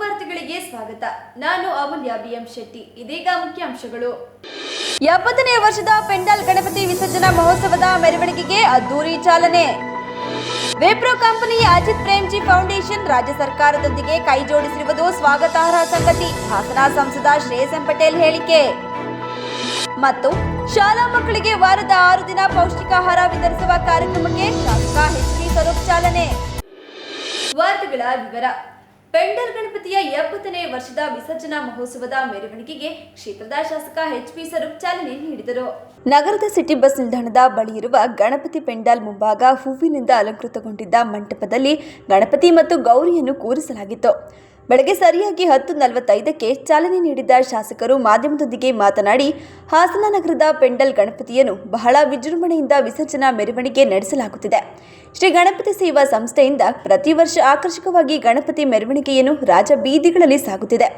ವಾರ್ತೆಗಳಿಗೆ ಸ್ವಾಗತ. ನಾನು ಅಮೂಲ್ಯ ಬಿಎಂ ಶೆಟ್ಟಿ. ಇದೀಗ ಮುಖ್ಯಾಂಶಗಳು. ಎಪ್ಪತ್ತನೇ ವರ್ಷದ ಪೆಂಡಾಲ್ ಗಣಪತಿ ವಿಸರ್ಜನಾ ಮಹೋತ್ಸವದ ಮೆರವಣಿಗೆಗೆ ಅದ್ದೂರಿ ಚಾಲನೆ. ವಿಪ್ರೋ ಕಂಪನಿ ಅಜಿತ್ ಪ್ರೇಮ್ಜಿ ಫೌಂಡೇಶನ್ ರಾಜ್ಯ ಸರ್ಕಾರದೊಂದಿಗೆ ಕೈ ಜೋಡಿಸಿರುವುದು ಸ್ವಾಗತಾರ್ಹ ಸಂಗತಿ. ಹಾಸನ ಸಂಸದ ಶ್ರೇಯಸ್ ಎಂ ಪಟೇಲ್ ಹೇಳಿಕೆ. ಮತ್ತು ಶಾಲಾ ಮಕ್ಕಳಿಗೆ ವಾರದ ಆರು ದಿನ ಪೌಷ್ಟಿಕಾಹಾರ ವಿತರಿಸುವ ಕಾರ್ಯಕ್ರಮಕ್ಕೆ ಶಾಸಕ ಡಿ ಸ್ವರೂಪ್ ಚಾಲನೆ. ವಾರ್ತೆಗಳ ವಿವರ. ಪೆಂಡಲ್ ಗಣಪತಿಯ ಎಪ್ಪತ್ತನೇ ವರ್ಷದ ವಿಸರ್ಜನಾ ಮಹೋತ್ಸವದ ಮೆರವಣಿಗೆಗೆ ಕ್ಷೇತ್ರದ ಶಾಸಕ ಎಚ್ ಪಿ ಸ್ವರೂಪ್ ಚಾಲನೆ ನೀಡಿದರು. ನಗರದ ಸಿಟಿ ಬಸ್ ನಿಲ್ದಾಣದ ಬಳಿ ಇರುವ ಗಣಪತಿ ಪೆಂಡಾಲ್ ಮುಂಭಾಗ ಹೂವಿನಿಂದ ಅಲಂಕೃತಗೊಂಡಿದ್ದ ಮಂಟಪದಲ್ಲಿ ಗಣಪತಿ ಮತ್ತು ಗೌರಿಯನ್ನು ಕೂರಿಸಲಾಗಿತ್ತು. ಬೆಳಗ್ಗೆ ಸರಿಯಾಗಿ ಹತ್ತು ನಲವತ್ತೈದಕ್ಕೆ ಚಾಲನೆ ನೀಡಿದ ಶಾಸಕರು ಮಾಧ್ಯಮದೊಂದಿಗೆ ಮಾತನಾಡಿ, ಹಾಸನ ನಗರದ ಪೆಂಡಲ್ ಗಣಪತಿಯನ್ನು ಬಹಳ ವಿಜೃಂಭಣೆಯಿಂದ ವಿಸರ್ಜನಾ ಮೆರವಣಿಗೆ ನಡೆಸಲಾಗುತ್ತಿದೆ. ಶ್ರೀ ಗಣಪತಿ ಸೇವಾ ಸಂಸ್ಥೆಯಿಂದ ಪ್ರತಿ ವರ್ಷ ಆಕರ್ಷಕವಾಗಿ ಗಣಪತಿ ಮೆರವಣಿಗೆಯನ್ನು ರಾಜ ಬೀದಿಗಳಲ್ಲಿ ಸಾಗುತ್ತಿದೆ.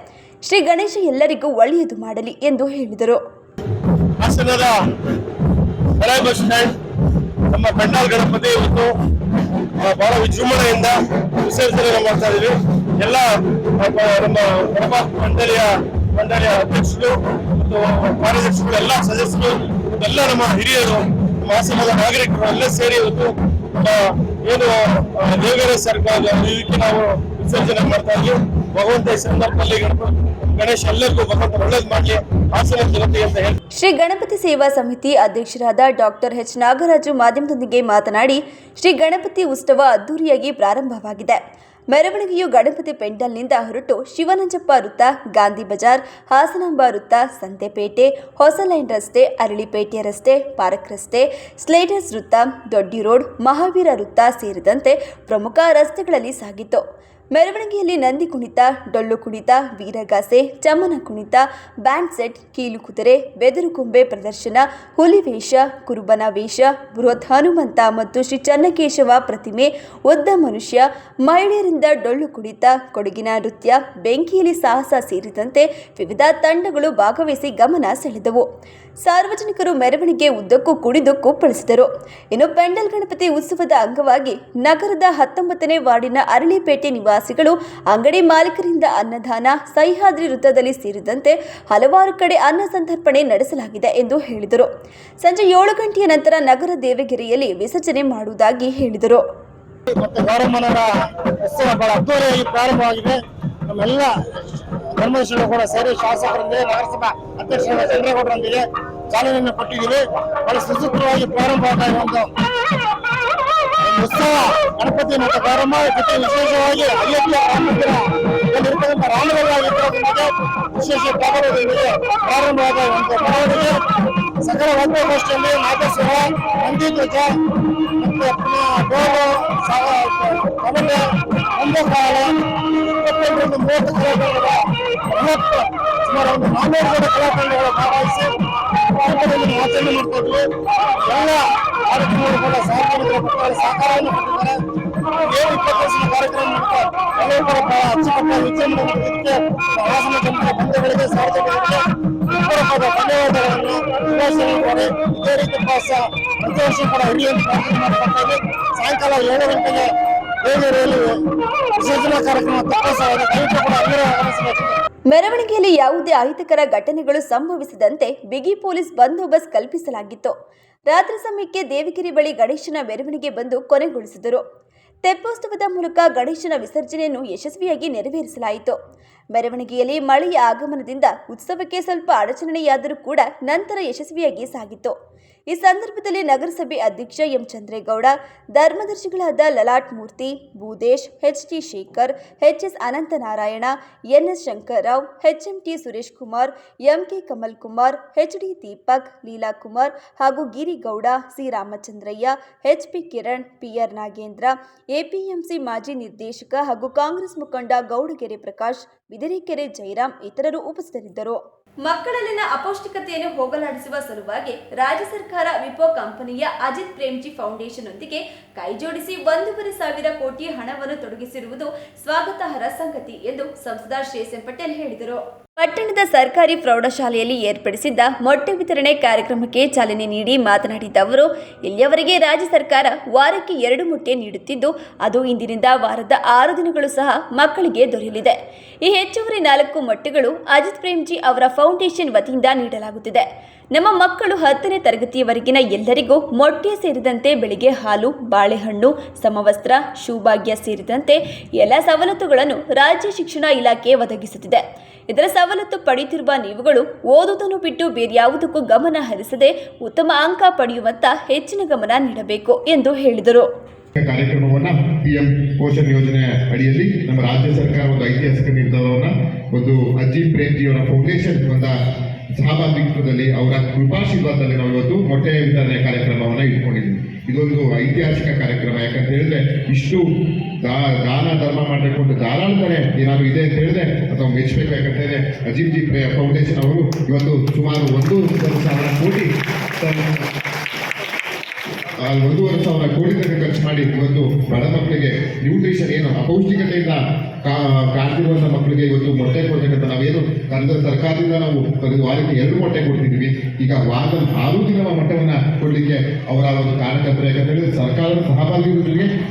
ಶ್ರೀ ಗಣೇಶ ಎಲ್ಲರಿಗೂ ಒಳ್ಳೆಯದು ಮಾಡಲಿ ಎಂದು ಹೇಳಿದರು. ನಮ್ಮ ಪೆಂಡಾಲ್ ಗಣಪತಿ ಬಹಳ ವಿಜೃಂಭಣೆಯಿಂದ ವಿಸರ್ಜನೆ ಮಾಡ್ತಾ ಇದೀವಿ ಎಲ್ಲ, ನಮ್ಮ ನಮ್ಮ ಮಂಡಳಿಯ ಮಂಡಳಿಯ ಅಧ್ಯಕ್ಷರು ಮತ್ತು ಕಾರ್ಯದರ್ಶಿಗಳು, ಎಲ್ಲ ಸದಸ್ಯರು, ಎಲ್ಲ ನಮ್ಮ ಹಿರಿಯರು ಹಾಸನದ ನಾಗರಿಕರು ಎಲ್ಲ ಸೇರಿ ಇವತ್ತು ಏನು ದೇವರ ಸರ್ಕಾರ ಇದಕ್ಕೆ ನಾವು ವಿಸರ್ಜನೆ ಮಾಡ್ತಾ ಇದ್ವಿ. ಭಗವಂತ ಸಂದರ್ಭದಲ್ಲಿ ಗಣೇಶ್ ಎಲ್ಲರಿಗೂ ಭಗವಂತ ಒಳ್ಳೇದು ಮಾಡಲಿ. ಶ್ರೀ ಗಣಪತಿ ಸೇವಾ ಸಮಿತಿ ಅಧ್ಯಕ್ಷರಾದ ಡಾಕ್ಟರ್ ಎಚ್ ನಾಗರಾಜು ಮಾಧ್ಯಮದೊಂದಿಗೆ ಮಾತನಾಡಿ, ಶ್ರೀ ಗಣಪತಿ ಉತ್ಸವ ಅದ್ದೂರಿಯಾಗಿ ಪ್ರಾರಂಭವಾಗಿದೆ. ಮೆರವಣಿಗೆಯು ಗಣಪತಿ ಪೆಂಡಲ್ನಿಂದ ಹೊರಟು ಶಿವನಂಜಪ್ಪ ವೃತ್ತ, ಗಾಂಧಿ ಬಜಾರ್, ಹಾಸನಾಂಬ ವೃತ್ತ, ಸಂತೆಪೇಟೆ, ಹೊಸ ಲೈನ್ ರಸ್ತೆ, ಅರಳಿಪೇಟೆ ರಸ್ತೆ, ಪಾರ್ಕ್ ರಸ್ತೆ, ಸ್ಲೇಟರ್ಸ್ ವೃತ್ತ, ದೊಡ್ಡಿ ರೋಡ್, ಮಹಾವೀರ ವೃತ್ತ ಸೇರಿದಂತೆ ಪ್ರಮುಖ ರಸ್ತೆಗಳಲ್ಲಿ ಸಾಗಿತ್ತು. ಮೆರವಣಿಗೆಯಲ್ಲಿ ನಂದಿ ಕುಣಿತ, ಡೊಳ್ಳು ಕುಣಿತ, ವೀರಗಾಸೆ, ಚಮನ ಕುಣಿತ, ಬ್ಯಾಂಡ್ ಸೆಟ್, ಕೀಲು ಕುದುರೆ, ಬೆದರು ಕೊಂಬೆ ಪ್ರದರ್ಶನ ಹುಲಿವೇಷ ಕುರುಬನ ವೇಷ, ಬೃಹತ್ ಹನುಮಂತ ಮತ್ತು ಶ್ರೀ ಚನ್ನಕೇಶವ ಪ್ರತಿಮೆ, ಒದ್ದ ಮನುಷ್ಯ, ಮಹಿಳೆಯರಿಂದ ಡೊಳ್ಳು ಕುಣಿತ, ಕೊಡಗಿನ ನೃತ್ಯ, ಬೆಂಕಿಯಲ್ಲಿ ಸಾಹಸ ಸೇರಿದಂತೆ ವಿವಿಧ ತಂಡಗಳು ಭಾಗವಹಿಸಿ ಗಮನ ಸೆಳೆದವು. ಸಾರ್ವಜನಿಕರು ಮೆರವಣಿಗೆ ಉದ್ದಕ್ಕೂ ಕುಣಿದು ಕುಪ್ಪಳಿಸಿದರು ಇನ್ನು ಪೆಂಡಲ್ ಗಣಪತಿ ಉತ್ಸವದ ಅಂಗವಾಗಿ ನಗರದ ಹತ್ತೊಂಬತ್ತನೇ ವಾರ್ಡಿನ ಅರಳಿಪೇಟೆ ನಿವಾಸಿಗಳು ಅಂಗಡಿ ಮಾಲೀಕರಿಂದ ಅನ್ನದಾನ, ಸಹ್ಯಾದ್ರಿ ವೃತ್ತದಲ್ಲಿ ಸೇರಿದಂತೆ ಹಲವಾರು ಕಡೆ ಅನ್ನ ಸಂತರ್ಪಣೆ ನಡೆಸಲಾಗಿದೆ ಎಂದು ಹೇಳಿದರು. ಸಂಜೆ ಏಳು ಗಂಟೆಯ ನಂತರ ನಗರ ದೇವಗಿರಿಯಲ್ಲಿ ವಿಸರ್ಜನೆ ಮಾಡುವುದಾಗಿ ಹೇಳಿದರು. ಕೂಡ ಸೇರಿ ಶಾಸಕರೊಂದಿಗೆ ನಗರಸಭಾ ಅಧ್ಯಕ್ಷರಾದ ಚಂದ್ರೇಗೌಡರೊಂದಿಗೆ ಚಾಲನೆಯನ್ನು ಕೊಟ್ಟಿದ್ದೀವಿ ಬಹಳ ಸುಸೂತ್ರವಾಗಿ ಪ್ರಾರಂಭವಾದ ಈ ಒಂದು ಒಂದು ಉತ್ಸವ ಗಣಪತಿ ಮತ್ತು ಗೌರಮ್ಮ ಜೊತೆ ವಿಶೇಷವಾಗಿ ಅಯೋಧ್ಯೆ ರಾಮ ಮಂದಿರದಲ್ಲಿರ್ತಕ್ಕಂಥ ರಾಮಲಲ್ಲಾಗಿದ್ದರೊಂದಿಗೆ ವಿಶೇಷ ಪ್ರಾರಂಭದೊಂದಿಗೆ ಪ್ರಾರಂಭವಾದ ಒಂದು ಮೆರವಣಿಗೆ ಸಕಲ ವಂದಗೋಷ್ಠಿಯಲ್ಲಿ ನಾಗೇಶ್ವರ ನಂದಿ ಧ್ವಜ ಮತ್ತೆ ಪುನಃ ಡೋಲು ಕಮಲೆ ಅಂಬಕಾಳ ಇಪ್ಪತ್ತೈದರಿಂದ ಮೂವತ್ತು ಕಲಾವಿದರ ಬೃಹತ್ ಸುಮಾರು ಒಂದು ನಾನ್ನೂರು ಜನ ಕಲಾವಿದರುಗಳು ಭಾಗವಹಿಸಿ ಕಾರ್ಯಕ್ರಮವನ್ನು ಆಚರಣೆ ಮಾಡ್ತಾ ಇದ್ವಿ ಎಲ್ಲ ಕಾರ್ಯಕ್ರಮಗಳು ಕೂಡ ಸಾರ್ವಜನಿಕರ ಪರವಾಗಿ ಸಹಕಾರವನ್ನು ಕೊಟ್ಟಿದ್ದಾರೆ ಏನು ಇಪ್ಪತ್ತು ವರ್ಷದ ಕಾರ್ಯಕ್ರಮ ಮಾಡ್ತಾ ಎಲ್ಲರೂ ಕೂಡ ಬಹಳ ಅಚ್ಚುಕಟ್ಟಾಗಿ ವಿಜೃಂಭಣೆ ಮಾಡೋದಕ್ಕೆ ಹಾಸನ ಜನತೆಯ ಬಂಧುಗಳಿಗೆ ಸಾರ್ವಜನಿಕರಿಗೆ ಪೂರ್ವಕವಾದ ಧನ್ಯವಾದಗಳನ್ನು ಶುಭಾಶಯಗಳು ಕೋರಿ ಇದೇ ರೀತಿ ಪ್ರವಾಸ ಪ್ರತಿ ವರ್ಷ ಕೂಡ ಹಿರಿಯನ್ನು ಪ್ರಾರ್ಥನೆ ಮಾಡ್ತಾ ಇದ್ದೀವಿ ಸಾಯಂಕಾಲ ಏಳು ಗಂಟೆಗೆ ಮೆರವಣಿಗೆಯಲ್ಲಿ ಯಾವುದೇ ಅಹಿತಕರ ಘಟನೆಗಳು ಸಂಭವಿಸದಂತೆ ಬಿಗಿ ಪೊಲೀಸ್ ಬಂದೋಬಸ್ತ್ ಕಲ್ಪಿಸಲಾಗಿತ್ತು. ರಾತ್ರಿ ಸಮಯಕ್ಕೆ ದೇವಗಿರಿ ಬಳಿ ಗಣೇಶನ ಮೆರವಣಿಗೆ ಬಂದು ಕೊನೆಗೊಳಿಸಿದರು. ತೆಪ್ಪೋತ್ಸವದ ಮೂಲಕ ಗಣೇಶನ ವಿಸರ್ಜನೆಯನ್ನು ಯಶಸ್ವಿಯಾಗಿ ನೆರವೇರಿಸಲಾಯಿತು. ಮೆರವಣಿಗೆಯಲ್ಲಿ ಮಳೆಯ ಆಗಮನದಿಂದ ಉತ್ಸವಕ್ಕೆ ಸ್ವಲ್ಪ ಅಡಚಣೆಯಾದರೂ ಕೂಡ ನಂತರ ಯಶಸ್ವಿಯಾಗಿ ಸಾಗಿತ್ತು. ಈ ಸಂದರ್ಭದಲ್ಲಿ ನಗರಸಭೆ ಅಧ್ಯಕ್ಷ M Chandregowda, ಧರ್ಮದರ್ಶಿಗಳಾದ Lalat Murthy, Bhudesh, H T Shekar, H S Anantanarayana, N S Shankarrao, H M T Suresh Kumar M K Kamal Kumar H D Deepak Leela Kumar ಹಾಗೂ Girigowda, C Ramachandraiah, H P Kiran PR Nagendra APMC ಮಾಜಿ ನಿರ್ದೇಶಕ ಹಾಗೂ ಕಾಂಗ್ರೆಸ್ ಮುಖಂಡ ಗೌಡಗೆರೆ ಪ್ರಕಾಶ್, ಬಿದರಿಕೆರೆ ಜಯರಾಮ್ ಇತರರು ಉಪಸ್ಥಿತರಿದ್ದರು. ಮಕ್ಕಳಲ್ಲಿನ ಅಪೌಷ್ಟಿಕತೆಯನ್ನು ಹೋಗಲಾಡಿಸುವ ಸಲುವಾಗಿ ರಾಜ್ಯ ಸರ್ಕಾರ ವಿಪೋ ಕಂಪನಿಯ ಅಜಿತ್ ಪ್ರೇಮ್ಜಿ ಫೌಂಡೇಶನ್ ಒಂದಿಗೆ ಕೈಜೋಡಿಸಿ ಒಂದೂವರೆ ಸಾವಿರ ಕೋಟಿ ಹಣವನ್ನು ತೊಡಗಿಸಿರುವುದು ಸ್ವಾಗತಾರ್ಹ ಸಂಗತಿ ಎಂದು ಸಂಸದ ಶ್ರೇಯಸ್ ಎಂ ಪಟೇಲ್ ಹೇಳಿದರು. ಪಟ್ಟಣದ ಸರ್ಕಾರಿ ಪ್ರೌಢಶಾಲೆಯಲ್ಲಿ ಏರ್ಪಡಿಸಿದ್ದ ಮೊಟ್ಟೆ ವಿತರಣೆ ಕಾರ್ಯಕ್ರಮಕ್ಕೆ ಚಾಲನೆ ನೀಡಿ ಮಾತನಾಡಿದ ಅವರು, ಇಲ್ಲಿಯವರೆಗೆ ರಾಜ್ಯ ಸರ್ಕಾರ ವಾರಕ್ಕೆ ಎರಡು ಮೊಟ್ಟೆ ನೀಡುತ್ತಿದ್ದು, ಅದು ಇಂದಿನಿಂದ ವಾರದ ಆರು ದಿನಗಳು ಸಹ ಮಕ್ಕಳಿಗೆ ದೊರೆಯಲಿದೆ. ಈ ಹೆಚ್ಚುವರಿ ನಾಲ್ಕು ಮೊಟ್ಟೆಗಳು ಅಜಿತ್ ಪ್ರೇಮ್ಜಿ ಅವರ ಫೌಂಡೇಶನ್ ವತಿಯಿಂದ ನೀಡಲಾಗುತ್ತಿದೆ. ನಮ್ಮ ಮಕ್ಕಳು ಹತ್ತನೇ ತರಗತಿಯವರೆಗಿನ ಎಲ್ಲರಿಗೂ ಮೊಟ್ಟೆ ಸೇರಿದಂತೆ ಬೆಳಿಗ್ಗೆ ಹಾಲು, ಬಾಳೆಹಣ್ಣು, ಸಮವಸ್ತ್ರ, ಶೂಭಾಗ್ಯ ಸೇರಿದಂತೆ ಎಲ್ಲ ಸವಲತ್ತುಗಳನ್ನು ರಾಜ್ಯ ಶಿಕ್ಷಣ ಇಲಾಖೆ ಒದಗಿಸುತ್ತಿದೆ. ಇದರ ಸವಲತ್ತು ಪಡೆಯುತ್ತಿರುವ ನೀವುಗಳು ಓದುವುದನ್ನು ಬಿಟ್ಟು ಬೇರ್ಯಾವುದಕ್ಕೂ ಗಮನ ಹರಿಸದೆ ಉತ್ತಮ ಅಂಕ ಪಡೆಯುವಂತ ಹೆಚ್ಚಿನ ಗಮನ ನೀಡಬೇಕು ಎಂದು ಹೇಳಿದರು. ಕಾರ್ಯಕ್ರಮವನ್ನ ಪಿಎಂ ಪೋಷಣ್ ಯೋಜನೆ ಅಡಿಯಲ್ಲಿ ನಮ್ಮ ರಾಜ್ಯ ಸರ್ಕಾರ ಒಂದು ಐತಿಹಾಸಿಕ ನಿರ್ಧಾರವನ್ನ, ಒಂದು ಅಜ್ಜಿ ಪ್ರೇಮ್ಜಿಯವರ ಫೌಂಡೇಶನ್ ಒಂದ ಸಹಭಾಗಿತ್ವದಲ್ಲಿ ಅವರ ಕೃಪಾಶೀರ್ವಾದದಲ್ಲಿ ನಾವು ಇವತ್ತು ಮೊಟ್ಟೆ ವಿತರಣೆ ಕಾರ್ಯಕ್ರಮವನ್ನು ಇಟ್ಕೊಂಡಿದ್ವಿ ಇದೊಂದು ಐತಿಹಾಸಿಕ ಕಾರ್ಯಕ್ರಮ. ಯಾಕಂತ ಹೇಳಿದ್ರೆ ಇಷ್ಟು ದಾನ, ಧರ್ಮ ಮಾಡಿಕೊಂಡು ಧಾರಾಳತನೆ ಏನಾದ್ರು ಇದೆ ಅಂತ ಹೇಳಿದೆ ಅಥವಾ ಮೆಚ್ಚಬೇಕು ಯಾಕಂತ ಹೇಳಿದ್ರೆ ಅಜಿತ್ ಜಿ ಫೌಂಡೇಶನ್ ಅವರು ಇವತ್ತು ಸುಮಾರು ಒಂದು ಸಾವಿರ ಕೋಟಿ ಒಂದೂವರೆ ಸಾವಿರ ಕೋಟಿ ಖರ್ಚು ಮಾಡಿ ಇವತ್ತು ಬಡ ಮಕ್ಕಳಿಗೆ ನ್ಯೂಟ್ರಿಷನ್ ಏನು ಅಪೌಷ್ಟಿಕತೆಯಿಂದ ಕಾ- ಕಾಡ್ತಿರುವಂತ ಮಕ್ಕಳಿಗೆ ಇವತ್ತು ಮೊಟ್ಟೆ ಕೊಡ್ತಕ್ಕಂಥ ನಾವೇನು ಕನ್ನಡ ಸರ್ಕಾರದಿಂದ ನಾವು ವಾರಕ್ಕೆ ಎರಡು ಮೊಟ್ಟೆ ಕೊಡ್ತಿದ್ವಿ ಈಗ ವಾರದ ಆರು ದಿನ ಮೊಟ್ಟೆವನ್ನ ಕೊಡ್ಲಿಕ್ಕೆ ಅವರ ಒಂದು ಕಾರಣಕರ್ತರು ಯಾಕಂದ್ರೆ ಸರ್ಕಾರದ ಸಹಭಾಗಿ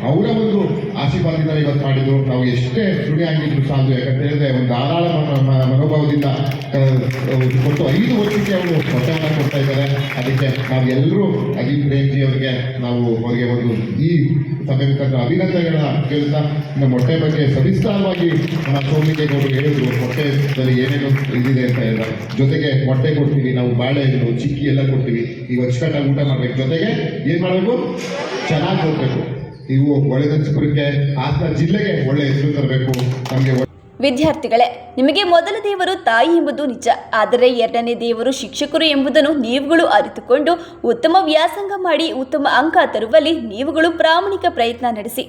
ಅವರ ಒಂದು ಆಶೀರ್ವಾದದಿಂದ ಇವತ್ತು ಮಾಡಿದ್ರು. ನಾವು ಎಷ್ಟೇ ಋಣಿ ಆಗಿದ್ರು ಸಾಲದು ಯಾಕಂತ ಒಂದು ಧಾರಾಳ ಮನೋಭಾವದಿಂದ ಕೊಟ್ಟು ಐದು ವರ್ಷಕ್ಕೆ ಅವರು ಮೊಟ್ಟೆವನ್ನು ಕೊಡ್ತಾ ಇದ್ದಾರೆ. ಅದಕ್ಕೆ ನಾವೆಲ್ಲರೂ ಅಜಿತ್ ಪ್ರೇಮ್ಜಿ ಅವರಿಗೆ ನಾವು ಅವರಿಗೆ ಒಂದು ಈ ಸಭೆ ಮುಖಾಂತರ ಅಭಿನಂದನೆಗಳನ್ನ ಕೇಳ್ತಾ ಮೊಟ್ಟೆ ಬಗ್ಗೆ ಸವಿಸ್ತಾರವಾಗಿ ನಮ್ಮ ಸೋಮಿಕೇಗೌಡರು ಹೇಳಿದ್ರು ಹೊಟ್ಟೆದಲ್ಲಿ ಏನೇನು ಇದಿದೆ ಅಂತ ಹೇಳಿದ್ರೆ ಜೊತೆಗೆ ಹೊಟ್ಟೆ ಕೊಡ್ತೀವಿ, ನಾವು ಬಾಳೆಹಣ್ಣು ಚಿಕ್ಕಿ ಎಲ್ಲ ಕೊಡ್ತೀವಿ. ಈಗ ಅಚ್ಚುಕಟ್ಟಾಗಿ ಊಟ ಮಾಡ್ಬೇಕು. ಜೊತೆಗೆ ಏನ್ ಮಾಡಬೇಕು? ಚೆನ್ನಾಗಿ ಹೋಗ್ಬೇಕು ಇವು ಒಳ್ಳೆದನ್ಸ್ಪುರಕ್ಕೆ ಹಾಸನ ಜಿಲ್ಲೆಗೆ ಒಳ್ಳೆ ಹೆಸರು ತರಬೇಕು. ನಮಗೆ ವಿದ್ಯಾರ್ಥಿಗಳೇ, ನಿಮಗೆ ಮೊದಲ ದೇವರು ತಾಯಿ ಎಂಬುದು ನಿಜ. ಆದರೆ ಎರಡನೇ ದೇವರು ಶಿಕ್ಷಕರು ಎಂಬುದನ್ನು ನೀವುಗಳು ಅರಿತುಕೊಂಡು ಉತ್ತಮ ವ್ಯಾಸಂಗ ಮಾಡಿ ಉತ್ತಮ ಅಂಕ ತರುವಲ್ಲಿ ನೀವುಗಳು ಪ್ರಾಮಾಣಿಕ ಪ್ರಯತ್ನ ನಡೆಸಿ.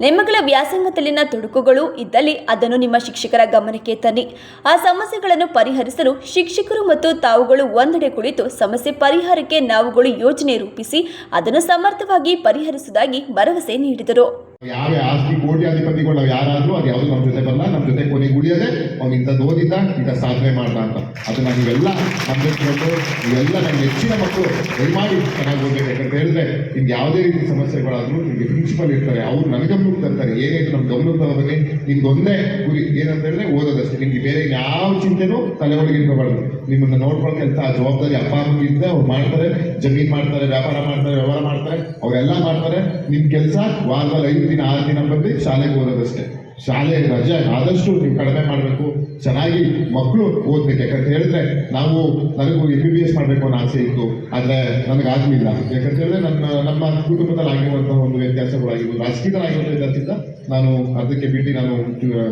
ನಿಮ್ಮಗಳ ವ್ಯಾಸಂಗದಲ್ಲಿನ ತೊಡಕುಗಳು ಇದ್ದಲ್ಲಿ ಅದನ್ನು ನಿಮ್ಮ ಶಿಕ್ಷಕರ ಗಮನಕ್ಕೆ ತನ್ನಿ. ಆ ಸಮಸ್ಯೆಗಳನ್ನು ಪರಿಹರಿಸಲು ಶಿಕ್ಷಕರು ಮತ್ತು ತಾವುಗಳು ಒಂದೆಡೆ ಕುಳಿತು ಸಮಸ್ಯೆ ಪರಿಹಾರಕ್ಕೆ ನಾವುಗಳು ಯೋಜನೆ ರೂಪಿಸಿ ಅದನ್ನು ಸಮರ್ಥವಾಗಿ ಪರಿಹರಿಸುವುದಾಗಿ ಭರವಸೆ ನೀಡಿದರು. ಯಾವ ಆಸ್ತಿ ಕೋಟ್ಯಾಧಿಪತಿಗಳು ನಾವು ಯಾರಾದ್ರೂ ಅದು ಯಾವುದು ನಮ್ಮ ಜೊತೆ ಬರಲ್ಲ ನಮ್ಮ ಜೊತೆ ಕೊನೆ ಉಳಿಯದೆ ಅವ್ನು ಇಂಥದ್ದು ಓದಿದ್ದ ಇಂಥ ಸಾಧನೆ ಮಾಡ್ದ ಅಂತ. ಅದನ್ನ ನೀವೆಲ್ಲ ನಂಬಿಕೊಂಡು ಇವೆಲ್ಲ ನನ್ನ ಹೆಚ್ಚಿನ ಮಕ್ಕಳು ದಯಮಾಡಿ ಚೆನ್ನಾಗಿ ಓದಬೇಕು. ಯಾಕಂತ ಹೇಳಿದ್ರೆ, ನಿಮ್ಗೆ ಯಾವುದೇ ರೀತಿ ಸಮಸ್ಯೆಗಳಾದ್ರೂ ನಿಮಗೆ ಪ್ರಿನ್ಸಿಪಲ್ ಇರ್ತಾರೆ, ಅವ್ರು ನನಗೆ ಗಮನಕ್ಕೆ ತರ್ತಾರೆ. ಏನಾಯ್ತು ನಮ್ಮ ಗಮನಕ್ಕೆ ತಗೋದಲ್ಲಿ ನಿಮ್ಗೆ ಒಂದೇ ಗುರಿ. ಏನಂತ ಹೇಳಿದ್ರೆ ಓದೋದಷ್ಟೇ. ನಿಮ್ಗೆ ಬೇರೆ ಯಾವ ಚಿಂತೆನೂ ತಲೆ ಒಳಗೆ ಇಟ್ಕೋಬಾರ್ದು ನಿಮ್ಮನ್ನ ಕೆಲಸ ಜವಾಬ್ದಾರಿ ಅಪ್ಪ ಅಮ್ಮನಿಂದ ಅವ್ರು ಮಾಡ್ತಾರೆ ಜಮೀನ್ ಮಾಡ್ತಾರೆ ವ್ಯಾಪಾರ ಮಾಡ್ತಾರೆ ವ್ಯವಹಾರ ಮಾಡ್ತಾರೆ ಅವರೆಲ್ಲ ಮಾಡ್ತಾರೆ. ನಿಮ್ ಕೆಲಸ ವಾರದಲ್ಲಿ ಐದು ದಿನ ಆರು ದಿನ ಬಂದು ಶಾಲೆಗೆ ಹೋಗೋದಷ್ಟೇ ಶಾಲೆ ರಜೆ ಆದಷ್ಟು ನೀವು ಕಡಿಮೆ ಮಾಡಬೇಕು. ಚೆನ್ನಾಗಿ ಮಕ್ಕಳು ಓದ್ಬೇಕು ಯಾಕಂತ ಹೇಳಿದ್ರೆ ನಾವು ನನಗೂ ಎಂ ಬಿ ಬಿ ಎಸ್ ಮಾಡಬೇಕು ಅನ್ನೋ ಆಸೆ ಇತ್ತು. ಆದರೆ ನನಗಾಗಲಿಲ್ಲ ಯಾಕಂತ ಹೇಳಿದ್ರೆ ನನ್ನ ನಮ್ಮ ಕುಟುಂಬದಲ್ಲಿ ಆಗಿರುವಂತಹ ಒಂದು ವ್ಯತ್ಯಾಸಗಳಾಗಿರ್ಬೋದು ರಾಜಕೀಯದಲ್ಲಿ ಆಗಿರುವಂಥ ವ್ಯತ್ಯಾಸದಿಂದ ನಾನು ಅದಕ್ಕೆ ಬಿಟ್ಟು ನಾನು ಆ,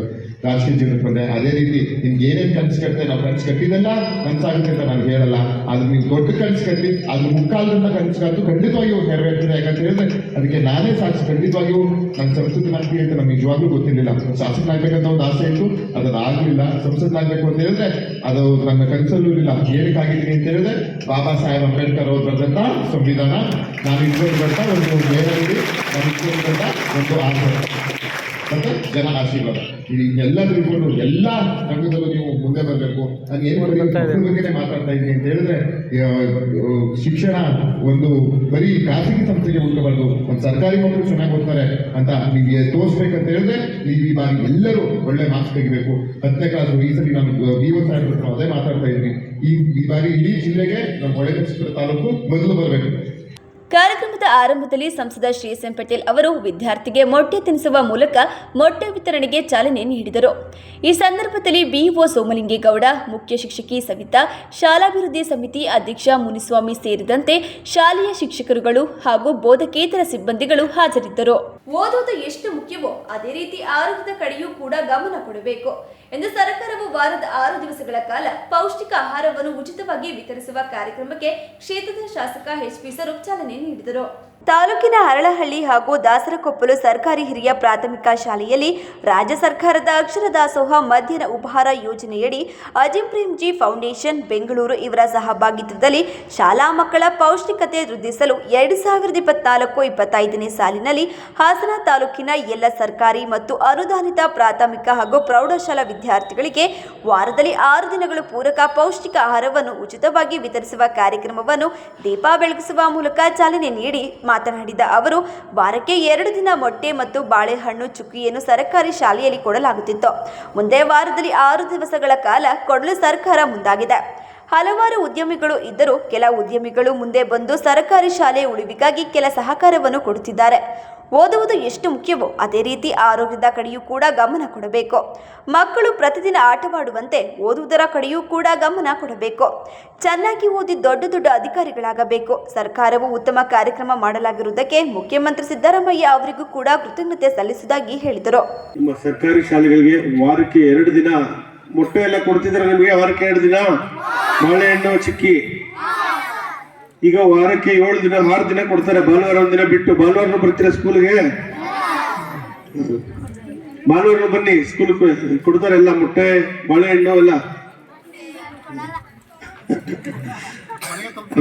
ರಾಜಕೀಯ ಜೀವನಕ್ಕೆ ಬಂದೆ ಅದೇ ರೀತಿ ನಿಮ್ಗೆ ಏನೇನು ಕನಸು ಕಟ್ಟಿದೆ ನಾವು ಕನಸು ಕಟ್ಟಿದ್ದೆಲ್ಲ, ಕನಸಾಗುತ್ತೆ ಅಂತ ನಾನು ಹೇಳಲ್ಲ. ಅದು ನೀವು ದೊಡ್ಡ ಕನಸು ಕಟ್ಟಿ ಅದ್ರ ಮುಕ್ಕಾಲದಿಂದ ಕನಸು ಕಟ್ಟು ಖಂಡಿತವಾಗಿಯೂ ನೆರವೇರ್ತದೆ ಯಾಕಂತ ಹೇಳಿದ್ರೆ ಅದಕ್ಕೆ ನಾನೇ ಸಾಕ್ಷಿ. ಖಂಡಿತವಾಗಿಯೂ ನನ್ನ ಸಂಸ್ಕೃತಿ ಅಂತ ನಮ್ಗೆ ನಿಜವಾಗ್ಲೂ ಗೊತ್ತಿರಲಿಲ್ಲ. ಶಾಸಕನಾಗ್ಬೇಕಂತ ಒಂದು ಆಸೆ ಇತ್ತು. ಅದು ಆಗಲಿಲ್ಲ. ಸಂಸದನಾಗಬೇಕು ಅಂತ ಹೇಳಿದ್ರೆ ಅದು ನನ್ನ ಕನಸಲ್ಲೂ ಇಲ್ಲ ಏನಕ್ಕಾಗಿದ್ದೀನಿ ಅಂತ ಹೇಳಿದ್ರೆ ಬಾಬಾ ಸಾಹೇಬ್ ಅಂಬೇಡ್ಕರ್ ಅವ್ರು ಬರೆದಂತ ಸಂವಿಧಾನ. ನಾನು ಇಟ್ಕೊಂಡಿರುವಂತ ಒಂದು ಮೇಲಲ್ಲಿ ನಾನು ಇಟ್ಕೊಂಡಿರುವಂತ ಒಂದು ಆಸೆ. ಮತ್ತೆ ಜನ ಆಶೀರ್ವಾದ ಎಲ್ಲದರಿಗೂ ಎಲ್ಲ ರಂಗದಲ್ಲೂ ನೀವು ಮುಂದೆ ಬರಬೇಕು. ನಾನು ಏನು ಮಾಡಬೇಕು? ಬಗ್ಗೆನೇ ಮಾತಾಡ್ತಾ ಇದ್ದೀನಿ ಅಂತ ಹೇಳಿದ್ರೆ ಶಿಕ್ಷಣ ಒಂದು ಬರೀ ಖಾಸಗಿ ಸಂಸ್ಥೆಗೆ ಉಳ್ಕೋಬಾರ್ದು ಒಂದು ಸರ್ಕಾರಿ ಮಕ್ಕಳು ಚೆನ್ನಾಗಿ ಓದ್ತಾರೆ ಅಂತ ನಿಮಗೆ ತೋರಿಸ್ಬೇಕಂತ ಹೇಳಿದ್ರೆ ನೀವು ಈ ಬಾರಿ ಎಲ್ಲರೂ ಒಳ್ಳೆ ಮಾರ್ಕ್ಸ್ ತೆಗಿಬೇಕು. ಹತ್ತನೇ ಕ್ಲಾಸ್ ಈ ಸಲ ನಾನು ಬಿ ಒ ಸಾಹೇಬ್ರ ಅದೇ ಮಾತಾಡ್ತಾ ಇದ್ದೀನಿ. ಈ ಈ ಬಾರಿ ಇಡೀ ಜಿಲ್ಲೆಗೆ ನಮ್ಮ ಹೊಳೆನರಸೀಪುರ ತಾಲೂಕು ಮೊದಲು ಬರಬೇಕು. ಕಾರ್ಯಕ್ರಮದ ಆರಂಭದಲ್ಲಿ ಸಂಸದ ಶ್ರೀ ಎಂ ಪಟೇಲ್ ಅವರು ವಿದ್ಯಾರ್ಥಿಗೆ ಮೊಟ್ಟೆ ತಿನ್ನಿಸುವ ಮೂಲಕ ಮೊಟ್ಟೆ ವಿತರಣೆಗೆ ಚಾಲನೆ ನೀಡಿದರು. ಈ ಸಂದರ್ಭದಲ್ಲಿ ಬಿಇಒ ಸೋಮಲಿಂಗೇಗೌಡ, ಮುಖ್ಯ ಶಿಕ್ಷಕಿ ಸವಿತಾ, ಶಾಲಾಭಿವೃದ್ಧಿ ಸಮಿತಿ ಅಧ್ಯಕ್ಷ ಮುನಿಸ್ವಾಮಿ ಸೇರಿದಂತೆ ಶಾಲೆಯ ಶಿಕ್ಷಕರುಗಳು ಹಾಗೂ ಬೋಧಕೇತರ ಸಿಬ್ಬಂದಿಗಳು ಹಾಜರಿದ್ದರು. ಓದುವುದು ಎಷ್ಟು ಮುಖ್ಯವೋ ಅದೇ ರೀತಿ ಆರೋಗ್ಯದ ಕಡೆಯೂ ಕೂಡ ಗಮನ ಕೊಡಬೇಕು. ಎಂದು ಸರ್ಕಾರವು ವಾರದ ಆರು ದಿವಸಗಳ ಕಾಲ ಪೌಷ್ಟಿಕ ಆಹಾರವನ್ನು ಉಚಿತವಾಗಿ ವಿತರಿಸುವ ಕಾರ್ಯಕ್ರಮಕ್ಕೆ ಕ್ಷೇತ್ರದ ಶಾಸಕ ಎಚ್ ಪಿ ಸ್ವರೂಪ್ ಚಾಲನೆ ನೀಡಿದರು. ತಾಲೂಕಿನ ಹರಳಹಳ್ಳಿ ಹಾಗೂ ದಾಸರಕೊಪ್ಪಲು ಸರ್ಕಾರಿ ಹಿರಿಯ ಪ್ರಾಥಮಿಕ ಶಾಲೆಯಲ್ಲಿ ರಾಜ್ಯ ಸರ್ಕಾರದ ಅಕ್ಷರ ದಾಸೋಹ ಮಧ್ಯಾಹ್ನ ಉಪಹಾರ ಯೋಜನೆಯಡಿ ಅಜಿಂ ಪ್ರೇಮ್ಜಿ ಫೌಂಡೇಶನ್ ಬೆಂಗಳೂರು ಇವರ ಸಹಭಾಗಿತ್ವದಲ್ಲಿ ಶಾಲಾ ಮಕ್ಕಳ ಪೌಷ್ಟಿಕತೆ ವೃದ್ಧಿಸಲು ಎರಡು ಸಾವಿರದ ಇಪ್ಪತ್ನಾಲ್ಕು ಇಪ್ಪತ್ತೈದನೇ ಸಾಲಿನಲ್ಲಿ ಹಾಸನ ತಾಲೂಕಿನ ಎಲ್ಲ ಸರ್ಕಾರಿ ಮತ್ತು ಅನುದಾನಿತ ಪ್ರಾಥಮಿಕ ಹಾಗೂ ಪ್ರೌಢಶಾಲಾ ವಿದ್ಯಾರ್ಥಿಗಳಿಗೆ ವಾರದಲ್ಲಿ ಆರು ದಿನಗಳು ಪೂರಕ ಪೌಷ್ಟಿಕ ಆಹಾರವನ್ನು ಉಚಿತವಾಗಿ ವಿತರಿಸುವ ಕಾರ್ಯಕ್ರಮವನ್ನು ದೀಪ ಬೆಳಗಿಸುವ ಮೂಲಕ ಚಾಲನೆ ನೀಡಿ ಮಾತನಾಡಿದ ಅವರು, ವಾರಕ್ಕೆ ಎರಡು ದಿನ ಮೊಟ್ಟೆ ಮತ್ತು ಬಾಳೆಹಣ್ಣು ಚುಕ್ಕಿಯನ್ನು ಸರ್ಕಾರಿ ಶಾಲೆಯಲ್ಲಿ ಕೊಡಲಾಗುತ್ತಿತ್ತು. ಮುಂದೆ ವಾರದಲ್ಲಿ ಆರು ದಿವಸಗಳ ಕಾಲ ಕೊಡಲು ಸರ್ಕಾರ ಮುಂದಾಗಿದೆ. ಹಲವಾರು ಉದ್ಯಮಿಗಳು ಇದ್ದರೂ ಕೆಲ ಉದ್ಯಮಿಗಳು ಮುಂದೆ ಬಂದು ಸರ್ಕಾರಿ ಶಾಲೆ ಉಳಿವಿಗಾಗಿ ಕೆಲ ಸಹಕಾರವನ್ನು ಕೊಡುತ್ತಿದ್ದಾರೆ. ಓದುವುದು ಎಷ್ಟು ಮುಖ್ಯವೋ ಅದೇ ರೀತಿ ಆರೋಗ್ಯದ ಕಡೆಯೂ ಕೂಡ ಗಮನ ಕೊಡಬೇಕು. ಮಕ್ಕಳು ಪ್ರತಿದಿನ ಆಟವಾಡುವಂತೆ ಓದುವುದರ ಕಡೆಯೂ ಕೂಡ ಗಮನ ಕೊಡಬೇಕು. ಚೆನ್ನಾಗಿ ಓದಿ ದೊಡ್ಡ ದೊಡ್ಡ ಅಧಿಕಾರಿಗಳಾಗಬೇಕು. ಸರ್ಕಾರವು ಉತ್ತಮ ಕಾರ್ಯಕ್ರಮ ಮಾಡಲಾಗಿರುವುದಕ್ಕೆ ಮುಖ್ಯಮಂತ್ರಿ ಸಿದ್ದರಾಮಯ್ಯ ಅವರಿಗೂ ಕೂಡ ಕೃತಜ್ಞತೆ ಸಲ್ಲಿಸುವುದಾಗಿ ಹೇಳಿದರು. ನಿಮ್ಮ ಸರ್ಕಾರಿ ಶಾಲೆಗಳಿಗೆ ವಾರಕ್ಕೆ ಎರಡು ದಿನ ಮೊಟ್ಟೆ ಎಲ್ಲ ಕೊಡ್ತಿದ್ರೆ ನಿಮಗೆ? ವಾರಕ್ಕೆ ಎರಡು ದಿನ? ಬಾಳೆಹಣ್ಣು, ಚಿಕ್ಕಿ. ಈಗ ವಾರಕ್ಕೆ ಏಳು ದಿನ ಆರು ದಿನ ಕೊಡ್ತಾರೆ. ಭಾನುವಾರ ಒಂದಿನ ಬಿಟ್ಟು ಭಾನುವಾರ ಬರ್ತೀರಾ ಸ್ಕೂಲ್ಗೆ? ಭಾನುವಾರ ಬನ್ನಿ ಸ್ಕೂಲ್ ಕೊಡ್ತಾರೆ ಎಲ್ಲ ಮೊಟ್ಟೆ ಬಾಳೆಹಣ್ಣು ಎಲ್ಲ.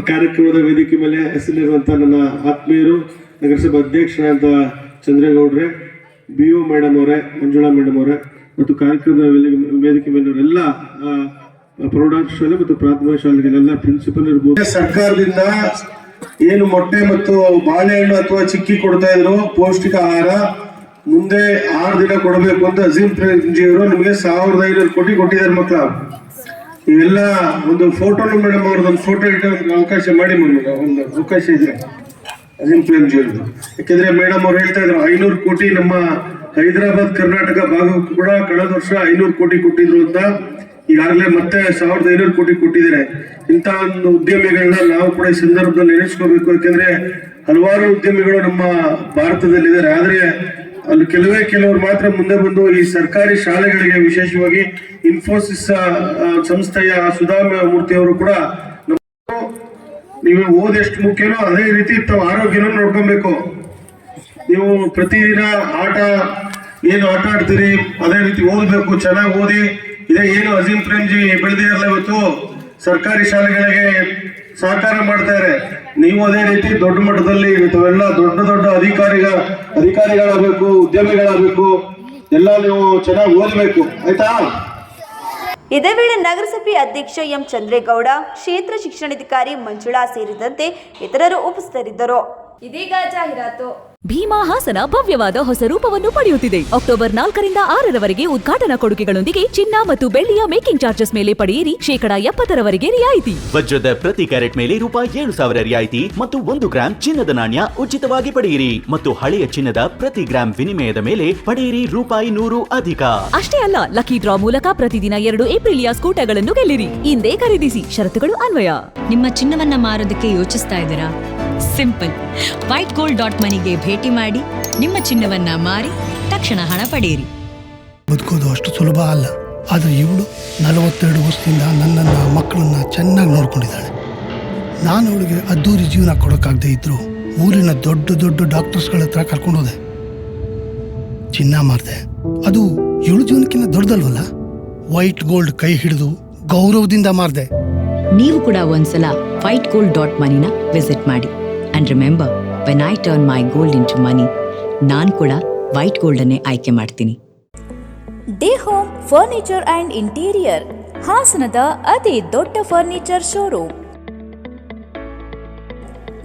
ಕಾರ್ಯಕ್ರಮದ ವೇದಿಕೆ ಮೇಲೆ ಹೆಸರಿರುವಂತ ನನ್ನ ಆತ್ಮೀಯರು ನಗರಸಭಾ ಅಧ್ಯಕ್ಷರಾದ ಚಂದ್ರೇಗೌಡ್ರೆ ಬಿ ಒ ಮೇಡಮ್ ಅವರೇ ಮಂಜುಳಾ ಮೇಡಮ್ ಅವರೇ ಮತ್ತು ಕಾರ್ಯಕ್ರಮದ ವೇದಿಕೆ- ಆ, ಪ್ರೌಢಶಾಲೆ ಮತ್ತು ಪ್ರಾಥಮಿಕ ಶಾಲೆಗಳೆಲ್ಲ ಪ್ರಿನ್ಸಿಪಲ್ ಇರ್ಬೋದು. ಸರ್ಕಾರದಿಂದ ಏನು ಮೊಟ್ಟೆ ಮತ್ತು ಬಾಳೆಹಣ್ಣು ಅಥವಾ ಚಿಕ್ಕಿ ಕೊಡ್ತಾ ಇದ್ರು, ಪೌಷ್ಟಿಕ ಆಹಾರ, ಮುಂದೆ ಆರು ದಿನ ಕೊಡಬೇಕು ಅಂತ ಅಜೀಂ ಪ್ರೇಮ್ಜಿಯವರು ನಿಮಗೆ ಸಾವಿರದ ಐನೂರು ಕೋಟಿ ಕೊಟ್ಟಿದ್ದಾರೆ ಮಕ್ಕಳ. ಇವೆಲ್ಲ ಒಂದು ಫೋಟೋನು ಮೇಡಮ್ ಅವ್ರದ್ದು ಒಂದು ಫೋಟೋ ಇಟ್ಟು ಅವಕಾಶ ಮಾಡಿ ಮೇಡಮ್ ಒಂದು ಅವಕಾಶ ಇದ್ರೆ ಅಜಿಂ ಪ್ರೇಮ್ಜಿ ಅವರು ಯಾಕೆಂದ್ರೆ ಮೇಡಮ್ ಅವ್ರು ಹೇಳ್ತಾ ಇದ್ರು, ಐನೂರು ಕೋಟಿ ನಮ್ಮ ಹೈದರಾಬಾದ್, ಕರ್ನಾಟಕ ಭಾಗಕ್ಕೂ ಕೂಡ ಕಳೆದ ವರ್ಷ ಐನೂರು ಕೋಟಿ ಕೊಟ್ಟಿದ್ರು ಅಂತ. ಈಗಾಗಲೇ ಮತ್ತೆ ಸಾವಿರದ ಐನೂರು ಕೋಟಿ ಕೊಟ್ಟಿದ್ದಾರೆ. ಇಂಥ ಒಂದು ಉದ್ಯಮಿಗಳನ್ನ ನಾವು ಕೂಡ ಈ ಸಂದರ್ಭದಲ್ಲಿ ನೆನೆಸ್ಕೋಬೇಕು ಯಾಕೆಂದ್ರೆ ಹಲವಾರು ಉದ್ಯಮಿಗಳು ನಮ್ಮ ಭಾರತದಲ್ಲಿದ್ದಾರೆ. ಆದರೆ ಅಲ್ಲಿ ಕೆಲವೇ ಕೆಲವರು ಮಾತ್ರ ಮುಂದೆ ಬಂದು ಈ ಸರ್ಕಾರಿ ಶಾಲೆಗಳಿಗೆ ವಿಶೇಷವಾಗಿ ಇನ್ಫೋಸಿಸ್ ಸಂಸ್ಥೆಯ ಸುಧಾಮ ಮೂರ್ತಿ ಅವರು ಕೂಡ ನೀವು ಓದೆಷ್ಟು ಮುಖ್ಯನೋ ಅದೇ ರೀತಿ ತಾವು ಆರೋಗ್ಯನೂ ನೋಡ್ಕೊಬೇಕು. ನೀವು ಪ್ರತಿದಿನ ಆಟ, ಏನು ಆಟ ಆಡ್ತೀರಿ, ಅದೇ ರೀತಿ ಓದಬೇಕು, ಚೆನ್ನಾಗಿ ಓದಿ ಇದೇ ಏನು ಅಜೀಂ ಪ್ರೇಮ್ಜಿ ಬೆಳೆದಿರಲ್ಲ ಇವತ್ತು? ಸರ್ಕಾರಿ ಶಾಲೆಗಳಿಗೆ ಸಹಕಾರ ಮಾಡ್ತಾರೆ. ನೀವು ಅದೇ ರೀತಿ ದೊಡ್ಡ ಮಟ್ಟದಲ್ಲಿ ಎಲ್ಲ ದೊಡ್ಡ ದೊಡ್ಡ ಅಧಿಕಾರಿಗಳ ಅಧಿಕಾರಿಗಳಾಗಬೇಕು ಉದ್ಯಮಿಗಳಾಗಬೇಕು ಎಲ್ಲ ನೀವು ಚೆನ್ನಾಗಿ ಓದಬೇಕು. ಆಯ್ತಾ? ಇದೇ ವೇಳೆ ನಗರಸಭೆ ಅಧ್ಯಕ್ಷ ಎಂ ಚಂದ್ರೇಗೌಡ ಕ್ಷೇತ್ರ ಶಿಕ್ಷಣಾಧಿಕಾರಿ ಮಂಜುಳಾ ಸೇರಿದಂತೆ ಇತರರು ಉಪಸ್ಥಿತರಿದ್ದರು. ಇದೀಗ ಜಾಹೀರಾತು. ಭೀಮಾ ಹಾಸನ ಭವ್ಯವಾದ ಹೊಸ ರೂಪವನ್ನು ಪಡೆಯುತ್ತಿದೆ. ಅಕ್ಟೋಬರ್ ನಾಲ್ಕರಿಂದ ಆರರವರೆಗೆ ಉದ್ಘಾಟನಾ ಕೊಡುಗೆಗಳೊಂದಿಗೆ ಚಿನ್ನ ಮತ್ತು ಬೆಳ್ಳಿಯ ಮೇಕಿಂಗ್ ಚಾರ್ಜಸ್ ಮೇಲೆ ಪಡೆಯಿರಿ. ಶೇಕಡಾ ಎಪ್ಪತ್ತರವರೆಗೆ ರಿಯಾಯಿತಿ. ವಜ್ರದ ಪ್ರತಿ ಕ್ಯಾರೆಟ್ ಮೇಲೆ ರೂಪಾಯಿ ಏಳು ಸಾವಿರ ರಿಯಾಯಿತಿ ಮತ್ತು ಒಂದು ಗ್ರಾಂ ಚಿನ್ನದ ನಾಣ್ಯ ಉಚಿತವಾಗಿ ಪಡೆಯಿರಿ ಮತ್ತು ಹಳೆಯ ಚಿನ್ನದ ಪ್ರತಿ ಗ್ರಾಂ ವಿನಿಮಯದ ಮೇಲೆ ಪಡೆಯಿರಿ ರೂಪಾಯಿ ನೂರು ಅಧಿಕ. ಅಷ್ಟೇ ಅಲ್ಲ ಲಕ್ಕಿ ಡ್ರಾ ಮೂಲಕ ಪ್ರತಿದಿನ ಎರಡು ಏಪ್ರಿಲಿಯ ಸ್ಕೂಟಗಳನ್ನು ಗೆಲ್ಲಿರಿ. ಇಂದೇ ಖರೀದಿಸಿ ಷರತ್ತುಗಳು ಅನ್ವಯ. ನಿಮ್ಮ ಚಿನ್ನವನ್ನ ಮಾರೋದಕ್ಕೆ ಯೋಚಿಸ್ತಾ ಇದ್ದೀರಾ? ಸಿಂಪಲ್. ವೈಟ್ ಗೋಲ್ಡ್ ಡಾಟ್ ಮನಿಗೆ ಭೇಟಿ ಮಾಡಿ ನಿಮ್ಮ ಚಿನ್ನವನ್ನ ಮಾರಿ ತಕ್ಷಣ ಹಣ ಪಡೆಯಿರಿ. ಬದುಕೋದು ಅಷ್ಟು ಸುಲಭ ಅಲ್ಲ. ಆದರೆ ಇವಳು ನಲವತ್ತೆರಡು ವರ್ಷದಿಂದ ನನ್ನನ್ನು ಮಕ್ಕಳನ್ನ ಚೆನ್ನಾಗಿ ನೋಡ್ಕೊಂಡಿದ್ದಾಳೆ. ನಾನು ಅವಳಿಗೆ ಅದ್ದೂರಿ ಜೀವನ ಕೊಡೋಕ್ಕಾಗದೇ ಇದ್ರು ಊರಿನ ದೊಡ್ಡ ದೊಡ್ಡ ಡಾಕ್ಟರ್ಸ್ಗಳ ಹತ್ರ ಕರ್ಕೊಂಡೋದೆ ಚಿನ್ನ ಮಾರ್ದೆ. ಅದು ಇವಳು ಜೀವನಕ್ಕಿಂತ ದೊಡ್ಡದಲ್ವಲ್ಲ? ವೈಟ್ ಗೋಲ್ಡ್ ಕೈ ಹಿಡಿದು ಗೌರವದಿಂದ ಮಾರ್ದೆ. ನೀವು ಕೂಡ ಒಂದ್ಸಲ ವೈಟ್ ಗೋಲ್ಡ್ ಡಾಟ್ ಮನಿನ ವಿಸಿಟ್ ಮಾಡಿ. And remember when I turn my gold into money ನಾನು ಕೂಡ ವೈಟ್ ಗೋಲ್ಡ್ ಅನ್ನೇ ಆಯ್ಕೆ ಮಾಡ್ತೀನಿ. D home furniture and interior ಹಾಸನದ ಅತಿ ದೊಡ್ಡ ಫರ್ನಿಚರ್ ಶೋರೂಮ್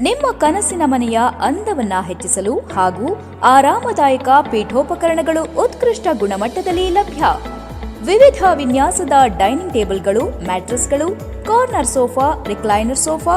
ನಿಮ್ಮ ಕನಸಿನ ಮನೆಯ ಅಂದವನ್ನ ಹೆಚ್ಚಿಸಲು ಹಾಗೂ ಆರಾಮದಾಯಕ ಪೀಠೋಪಕರಣಗಳು ಉತ್ಕೃಷ್ಟ ಗುಣಮಟ್ಟದಲ್ಲಿ ಲಭ್ಯ. ವಿವಿಧ ವಿನ್ಯಾಸದ ಡೈನಿಂಗ್ ಟೇಬಲ್ಗಳು ಮ್ಯಾಟ್ರೆಸ್ಗಳು corner sofa recliner sofa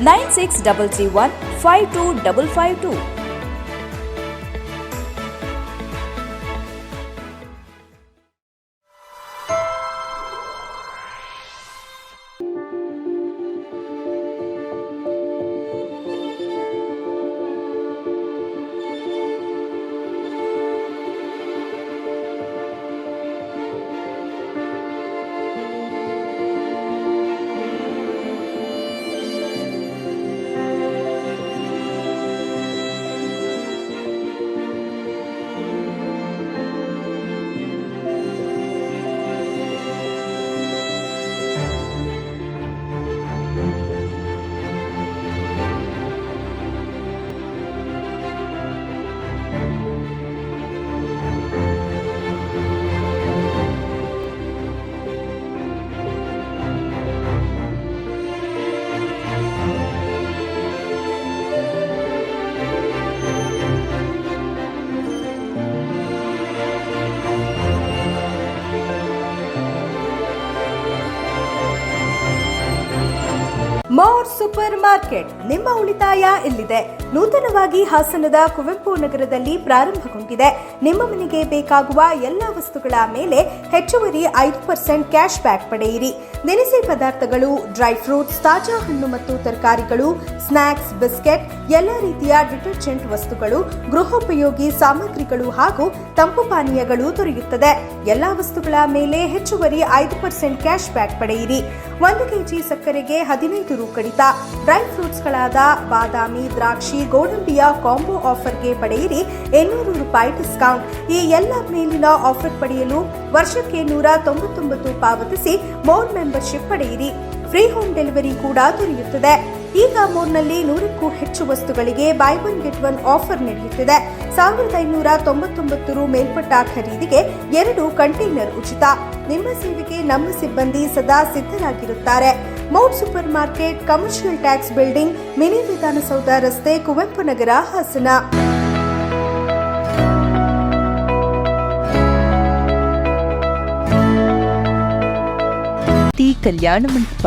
96331 52552 market, ನಿಮ್ಮ ಉಳಿತಾಯ ಇಲ್ಲಿದೆ. ನೂತನವಾಗಿ ಹಾಸನದ ಕುವೆಂಪು ನಗರದಲ್ಲಿ ಪ್ರಾರಂಭಗೊಂಡಿದೆ. ನಿಮ್ಮ ಮನೆಗೆ ಬೇಕಾಗುವ ಎಲ್ಲ ವಸ್ತುಗಳ ಮೇಲೆ ಹೆಚ್ಚುವರಿ ಐದು ಪರ್ಸೆಂಟ್ ಕ್ಯಾಶ್ ಬ್ಯಾಕ್ ಪಡೆಯಿರಿ. ದಿನಸಿ ಪದಾರ್ಥಗಳು, ಡ್ರೈ ಫ್ರೂಟ್ಸ್, ತಾಜಾ ಹಣ್ಣು ಮತ್ತು ತರಕಾರಿಗಳು ಸ್ನ್ಯಾಕ್ಸ್ ಬಿಸ್ಕೆಟ್, ಎಲ್ಲ ರೀತಿಯ ಡಿಟರ್ಜೆಂಟ್ ವಸ್ತುಗಳು, ಗೃಹೋಪಯೋಗಿ ಸಾಮಗ್ರಿಗಳು ಹಾಗೂ ತಂಪು ಪಾನೀಯಗಳು ದೊರೆಯುತ್ತದೆ. ಎಲ್ಲ ವಸ್ತುಗಳ ಮೇಲೆ ಹೆಚ್ಚುವರಿ ಐದು ಪರ್ಸೆಂಟ್ ಕ್ಯಾಶ್ ಬ್ಯಾಕ್ ಪಡೆಯಿರಿ. ಒಂದು ಕೆಜಿ ಸಕ್ಕರೆಗೆ ಹದಿನೈದು ರು ಕಡಿತ ಡ್ರೈ ಫ್ರೂಟ್ಸ್ಗಳಾದ ಬಾದಾಮಿ, ದ್ರಾಕ್ಷಿ, ಗೋಡಂಬಿಯ ಕಾಂಬೋ ಆಫರ್ಗೆ ಪಡೆಯಿರಿ ಇನ್ನೂರು ರೂಪಾಯಿ ಡಿಸ್ಕೌಂಟ್. ಈ ಎಲ್ಲ ಮೇಲಿನ ಆಫರ್ ಪಡೆಯಲು ವರ್ಷಕ್ಕೆ ನೂರ ತೊಂಬತ್ತೊಂಬತ್ತು ಪಾವತಿಸಿ ಮೋರ್ ಮೆಂಬರ್ಶಿಪ್ ಪಡೆಯಿರಿ. ಫ್ರೀ ಹೋಮ್ ಡೆಲಿವರಿ ಕೂಡ ದೊರೆಯುತ್ತದೆ. ಈಗ ಮೂರ್ನಲ್ಲಿ ನೂರಕ್ಕೂ ಹೆಚ್ಚು ವಸ್ತುಗಳಿಗೆ buy one get one offer ನಡೆಯುತ್ತಿದೆ. ಸಾವಿರದ ಐನೂರ ತೊಂಬತ್ತೊಂಬತ್ತು ರು ಮೇಲ್ಪಟ್ಟ ಖರೀದಿಗೆ ಎರಡು ಕಂಟೈನರ್ ಉಚಿತ. ನಿಮ್ಮ ಸೇವೆಗೆ ನಮ್ಮ ಸಿಬ್ಬಂದಿ ಸದಾ ಸಿದ್ಧರಾಗಿರುತ್ತಾರೆ. Mount super market commercial tax building mini Vidhana Soudha ರಸ್ತೆ, ಕುವೆಂಪು ನಗರ, ಹಾಸನ. ಕಲ್ಯಾಣ ಮಂಟಪ.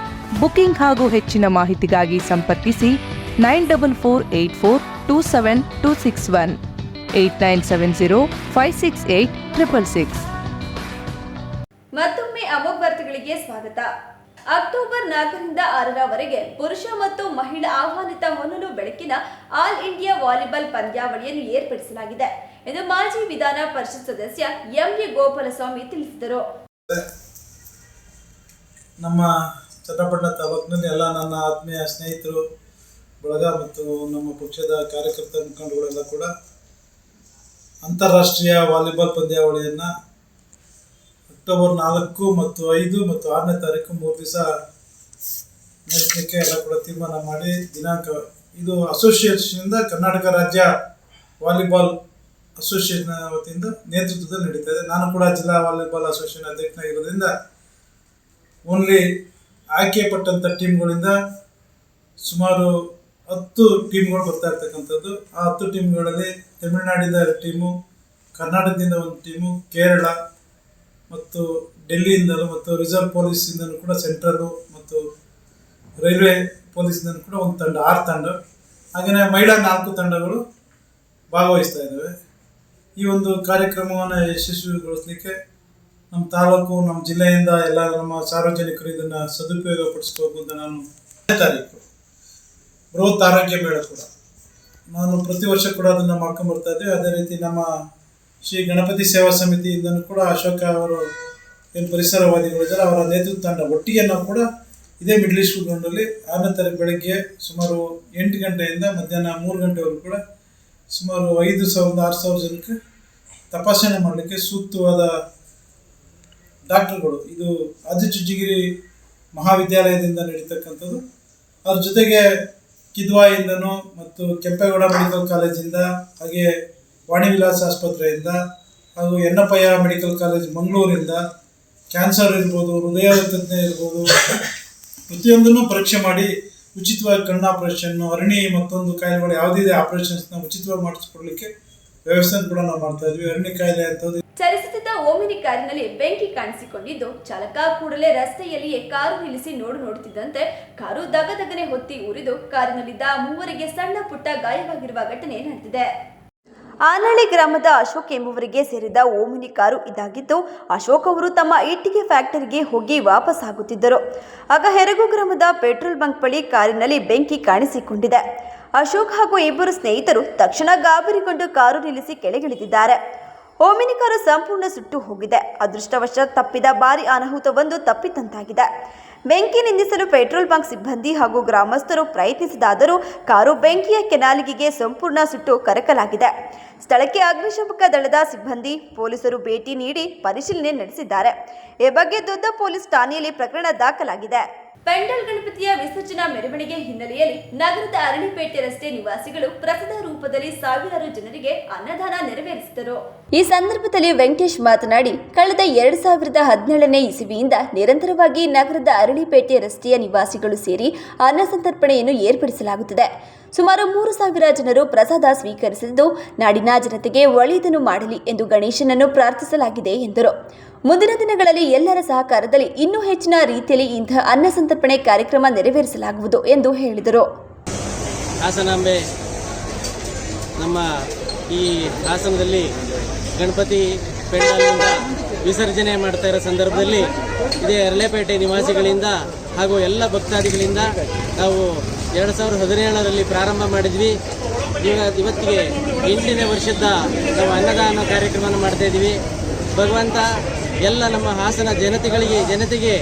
ಬುಕಿಂಗ್ ಹಾಗೂ ಹೆಚ್ಚಿನ ಮಾಹಿತಿಗಾಗಿ ಸಂಪರ್ಕಿಸಿ nine double four eight four two seven two six one eight nine seven zero five six eight triple six. ಮತ್ತೊಮ್ಮೆ ಅಮೋಘ್ ವಾರ್ತೆಗಳಿಗೆ ಸ್ವಾಗತ. ಅಕ್ಟೋಬರ್ ನಾಲ್ಕರಿಂದ ಆರರವರೆಗೆ ಪುರುಷ ಮತ್ತು ಮಹಿಳಾ ಆಹ್ವಾನಿತ ಹೊನಲು ಬೆಳಕಿನ ಆಲ್ ಇಂಡಿಯಾ ವಾಲಿಬಾಲ್ ಪಂದ್ಯಾವಳಿಯನ್ನು ಏರ್ಪಡಿಸಲಾಗಿದೆ. ಎಂದು ಮಾಜಿ ವಿಧಾನ ಪರಿಷತ್ ಸದಸ್ಯ ಎಂ ಎ ಗೋಪಾಲಸ್ವಾಮಿ ತಿಳಿಸಿದರು. ನಮ್ಮ ಚನ್ನಪಟ್ಟಣ ತಾಲೂಕಿನಲ್ಲಿ ಎಲ್ಲ ನನ್ನ ಆತ್ಮೀಯ ಸ್ನೇಹಿತರು, ಬಳಗ ಮತ್ತು ನಮ್ಮ ಪಕ್ಷದ ಕಾರ್ಯಕರ್ತ ಮುಖಂಡಗಳೆಲ್ಲ ಕೂಡ ಅಂತಾರಾಷ್ಟ್ರೀಯ ವಾಲಿಬಾಲ್ ಪಂದ್ಯಾವಳಿಯನ್ನು ಅಕ್ಟೋಬರ್ ನಾಲ್ಕು ಮತ್ತು ಐದು ಮತ್ತು ಆರನೇ ತಾರೀಕು ಮೂರು ದಿವಸ ನಡೆಸಲಿಕ್ಕೆ ಎಲ್ಲ ಕೂಡ ತೀರ್ಮಾನ ಮಾಡಿ ದಿನಾಂಕ ಇದು ಅಸೋಸಿಯೇಷನಿಂದ ಕರ್ನಾಟಕ ರಾಜ್ಯ ವಾಲಿಬಾಲ್ ಅಸೋಸಿಯೇಷನ್ ವತಿಯಿಂದ ನೇತೃತ್ವದಲ್ಲಿ ನಡೀತಾ ಇದೆ. ನಾನು ಕೂಡ ಜಿಲ್ಲಾ ವಾಲಿಬಾಲ್ ಅಸೋಸಿಯೇಷನ್ ಅಧ್ಯಕ್ಷನಾಗಿರೋದ್ರಿಂದ ಓನ್ಲಿ ಆಯ್ಕೆ ಪಟ್ಟಂಥ ಟೀಮ್ಗಳಿಂದ ಸುಮಾರು ಹತ್ತು ಟೀಮ್ಗಳು ಬರ್ತಾ ಇರ್ತಕ್ಕಂಥದ್ದು. ಆ ಹತ್ತು ಟೀಮ್ಗಳಲ್ಲಿ ತಮಿಳುನಾಡಿಂದ ಟೀಮು, ಕರ್ನಾಟಕದಿಂದ ಒಂದು ಟೀಮು, ಕೇರಳ ಮತ್ತು ಡೆಲ್ಲಿಯಿಂದಲೂ ಮತ್ತು ರಿಸರ್ವ್ ಪೊಲೀಸಿಂದಲೂ ಕೂಡ ಸೆಂಟ್ರಲ್ಲು ಮತ್ತು ರೈಲ್ವೆ ಪೊಲೀಸಿಂದಲೂ ಕೂಡ ಒಂದು ತಂಡ, ಆರು ತಂಡ. ಹಾಗೆಯೇ ಮಹಿಳಾ ನಾಲ್ಕು ತಂಡಗಳು ಭಾಗವಹಿಸ್ತಾ ಇದ್ದಾವೆ. ಈ ಒಂದು ಕಾರ್ಯಕ್ರಮವನ್ನು ಯಶಸ್ವಿಗೊಳಿಸಲಿಕ್ಕೆ ನಮ್ಮ ತಾಲೂಕು, ನಮ್ಮ ಜಿಲ್ಲೆಯಿಂದ ಎಲ್ಲ ನಮ್ಮ ಸಾರ್ವಜನಿಕರು ಇದನ್ನು ಸದುಪಯೋಗ ಪಡಿಸ್ಬೇಕು ಅಂತ ನಾನು ತಾರೀಕು. ಬೃಹತ್ ಆರೋಗ್ಯ ಮೇಳ ಕೂಡ. ನಾನು ಪ್ರತಿ ವರ್ಷ ಕೂಡ ಅದನ್ನು ಮಾಡ್ಕೊಂಡು ಬರ್ತಾ ಇದ್ದೆ. ಅದೇ ರೀತಿ ನಮ್ಮ ಶ್ರೀ ಗಣಪತಿ ಸೇವಾ ಸಮಿತಿಯಿಂದನೂ ಕೂಡ ಅಶೋಕ ಅವರು ಏನು ಪರಿಸರವಾದಿಗಳಿದ್ದಾರೆ ಅವರ ನೇತೃತ್ವ ತಂಡ ಒಟ್ಟಿಗೆ ನಾವು ಕೂಡ ಇದೇ ಮಿಡ್ಲ್ ಸ್ಕೂಲ್ ಗ್ರೌಂಡಲ್ಲಿ ಆರನೇ ತಾರೀಕು ಬೆಳಗ್ಗೆ ಸುಮಾರು ಎಂಟು ಗಂಟೆಯಿಂದ ಮಧ್ಯಾಹ್ನ ಮೂರು ಗಂಟೆವರೆಗೂ ಕೂಡ ಸುಮಾರು ಐದು ಸಾವಿರದ ಆರು ಸಾವಿರ ಜನಕ್ಕೆ ತಪಾಸಣೆ ಮಾಡಲಿಕ್ಕೆ ಸೂಕ್ತವಾದ ಡಾಕ್ಟರ್ಗಳು, ಇದು ಆದಿಚುಂಚನಗಿರಿ ಮಹಾವಿದ್ಯಾಲಯದಿಂದ ನಡೀತಕ್ಕಂಥದ್ದು. ಅದ್ರ ಜೊತೆಗೆ ಕಿದ್ವಾಯಿಂದನೂ ಮತ್ತು ಕೆಂಪೇಗೌಡ ಮೆಡಿಕಲ್ ಕಾಲೇಜಿಂದ, ಹಾಗೆ ವಾಣಿ ವಿಲಾಸ್ ಆಸ್ಪತ್ರೆಯಿಂದ, ಹಾಗೂ ಎನ್ನಪ್ಪಯ್ಯ ಮೆಡಿಕಲ್ ಕಾಲೇಜ್ ಮಂಗಳೂರಿಂದ, ಕ್ಯಾನ್ಸರ್ ಇರ್ಬೋದು, ಹೃದಯ ತಜ್ಞ ಇರ್ಬೋದು, ಪ್ರತಿಯೊಂದನ್ನು ಪರೀಕ್ಷೆ ಮಾಡಿ ಉಚಿತವಾಗಿ ಕಣ್ಣು ಆಪರೇಷನ್ನು ಅರಣಿ ಮತ್ತೊಂದು ಕಾಯಿಲೆಗಳು ಯಾವುದಿದೆ, ಆಪರೇಷನ್ಸ್ನ ಉಚಿತವಾಗಿ ಮಾಡಿಸ್ಕೊಡ್ಲಿಕ್ಕೆ ವ್ಯವಸ್ಥೆ ಕೂಡ ನಾವು ಮಾಡ್ತಾ ಇದ್ವಿ. ಅರಣಿ ಕಾಯಿಲೆ ಅಂತದ್ದು ಚಲಿಸುತ್ತಿದ್ದ ಓಮಿನಿ ಕಾರಿನಲ್ಲಿ ಬೆಂಕಿ ಕಾಣಿಸಿಕೊಂಡಿದ್ದು, ಚಾಲಕ ಕೂಡಲೇ ರಸ್ತೆಯಲ್ಲಿಯೇ ಕಾರು ನಿಲ್ಲಿಸಿ ನೋಡು ನೋಡುತ್ತಿದ್ದಂತೆ ಕಾರು ದಗದಗನೆ ಹೊತ್ತಿ ಉರಿದು ಕಾರಿನಲ್ಲಿದ್ದ ಮೂವರಿಗೆ ಸಣ್ಣ ಪುಟ್ಟ ಗಾಯವಾಗಿರುವ ಘಟನೆ ನಡೆದಿದೆ. ಆನಳ್ಳಿ ಗ್ರಾಮದ ಅಶೋಕ್ ಎಂಬುವರಿಗೆ ಸೇರಿದ ಓಮಿನಿ ಕಾರು ಇದಾಗಿದ್ದು, ಅಶೋಕ್ ಅವರು ತಮ್ಮ ಇಟ್ಟಿಗೆ ಫ್ಯಾಕ್ಟರಿಗೆ ಹೋಗಿ ವಾಪಸ್ ಆಗುತ್ತಿದ್ದರು ಆಗ ಹೆರಗು ಗ್ರಾಮದ ಪೆಟ್ರೋಲ್ ಬಂಕ್ ಬಳಿ ಕಾರಿನಲ್ಲಿ ಬೆಂಕಿ ಕಾಣಿಸಿಕೊಂಡಿದೆ. ಅಶೋಕ್ ಹಾಗೂ ಇಬ್ಬರು ಸ್ನೇಹಿತರು ತಕ್ಷಣ ಗಾಬರಿಗೊಂಡು ಕಾರು ನಿಲ್ಲಿಸಿ ಕೆಳಗಿಳಿದಿದ್ದಾರೆ. ಓಮಿನಿ ಕಾರು ಸಂಪೂರ್ಣ ಸುಟ್ಟು ಹೋಗಿದೆ. ಅದೃಷ್ಟವಶ ತಪ್ಪಿದ ಭಾರಿ ಅನಾಹುತವೊಂದು ತಪ್ಪಿತಂತಾಗಿದೆ. ಬೆಂಕಿ ನಿಂದಿಸಲು ಪೆಟ್ರೋಲ್ ಬಂಕ್ ಸಿಬ್ಬಂದಿ ಹಾಗೂ ಗ್ರಾಮಸ್ಥರು ಪ್ರಯತ್ನಿಸಿದಾದರೂ ಕಾರು ಬೆಂಕಿಯ ಕೆನಾಲಿಗೆಗೆ ಸಂಪೂರ್ಣ ಸುಟ್ಟು ಕರಕಲಾಗಿದೆ. ಸ್ಥಳಕ್ಕೆ ಅಗ್ನಿಶಾಮಕ ದಳದ ಸಿಬ್ಬಂದಿ, ಪೊಲೀಸರು ಭೇಟಿ ನೀಡಿ ಪರಿಶೀಲನೆ ನಡೆಸಿದ್ದಾರೆ. ಈ ಬಗ್ಗೆ ದೊಡ್ಡ ಪೊಲೀಸ್ ಠಾಣೆಯಲ್ಲಿ ಪ್ರಕರಣ ದಾಖಲಾಗಿದೆ. ಪೆಂಡಲ್ ಗಣಪತಿಯ ವಿಸರ್ಜನಾ ಮೆರವಣಿಗೆ ಹಿನ್ನೆಲೆಯಲ್ಲಿ ನಗರದ ಅರಳಿಪೇಟೆ ರಸ್ತೆ ನಿವಾಸಿಗಳು ಪ್ರಸಾದ ರೂಪದಲ್ಲಿ ಸಾವಿರಾರು ಜನರಿಗೆ ಅನ್ನದಾನ ನೆರವೇರಿಸಿದರು. ಈ ಸಂದರ್ಭದಲ್ಲಿ ವೆಂಕಟೇಶ್ ಮಾತನಾಡಿ, ಕಳೆದ ಎರಡ್ ಸಾವಿರದ ಹದಿನೇಳನೇ ಇಸವಿಯಿಂದ ನಿರಂತರವಾಗಿ ನಗರದ ಅರಳಿಪೇಟೆ ರಸ್ತೆಯ ನಿವಾಸಿಗಳು ಸೇರಿ ಅನ್ನಸಂತರ್ಪಣೆಯನ್ನು ಏರ್ಪಡಿಸಲಾಗುತ್ತಿದೆ. ಸುಮಾರು ಮೂರು ಸಾವಿರ ಜನರು ಪ್ರಸಾದ ಸ್ವೀಕರಿಸಿದ್ದು, ನಾಡಿನ ಜನತೆಗೆ ಒಳ್ಳೆಯದನ್ನು ಮಾಡಲಿ ಎಂದು ಗಣೇಶನನ್ನು ಪ್ರಾರ್ಥಿಸಲಾಗಿದೆ ಎಂದರು. ಮುಂದಿನ ದಿನಗಳಲ್ಲಿ ಎಲ್ಲರ ಸಹಕಾರದಲ್ಲಿ ಇನ್ನೂ ಹೆಚ್ಚಿನ ರೀತಿಯಲ್ಲಿ ಇಂತಹ ಅನ್ನಸಂತರ್ಪಣೆ ಕಾರ್ಯಕ್ರಮ ನೆರವೇರಿಸಲಾಗುವುದು ಎಂದು ಹೇಳಿದರು. ಹಾಸನಾಂಬೆ, ನಮ್ಮ ಈ ಹಾಸನದಲ್ಲಿ ಗಣಪತಿ ಪೆಂಡಾಲ್ನಿಂದ ವಿಸರ್ಜನೆ ಮಾಡ್ತಾ ಇರೋ ಸಂದರ್ಭದಲ್ಲಿ ಇದೇ ಅರಳೆಪೇಟೆ ನಿವಾಸಿಗಳಿಂದ ಹಾಗೂ ಎಲ್ಲ ಭಕ್ತಾದಿಗಳಿಂದ ನಾವು ಎರಡು ಸಾವಿರದ ಹದಿನೇಳರಲ್ಲಿ ಪ್ರಾರಂಭ ಮಾಡಿದ್ವಿ. ಈಗ ಇವತ್ತಿಗೆ ಎಂಟನೇ ವರ್ಷದ ನಾವು ಅನ್ನದಾನ ಕಾರ್ಯಕ್ರಮವನ್ನು ಮಾಡ್ತಾ ಇದ್ದೀವಿ. ಭಗವಂತ ಎಲ್ಲ ನಮ್ಮ ಹಾಸನ ಜನತೆಗಳಿಗೆ, ಜನತೆಗೆ